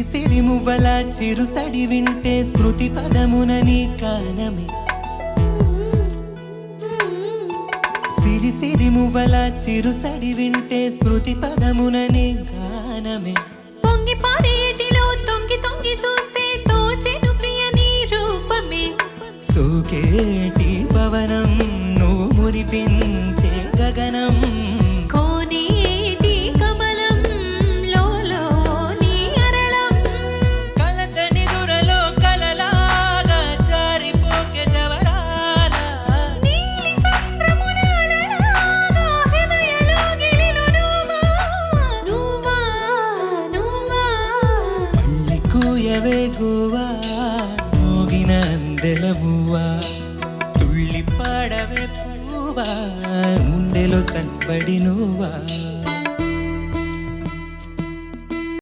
సిరి సిరి మువ్వల చిరుసడి వింటే స్మృతి పదమున నీ కానమే. సిరి సిరి మువ్వల చిరుసడి వింటే స్మృతి పదమున నీ గానమే. పొంగి పారేటిలో తొంగి తొంగి చూస్తే తోచెను ప్రియ నీ రూపమే. సోకేటి పవనం మళ్ళీ కూయవే గువా మోగిన అందెల బువ్వా తుళ్ళి పాడవే పువ్వా ఉండెలో సన్పడి నువ్వా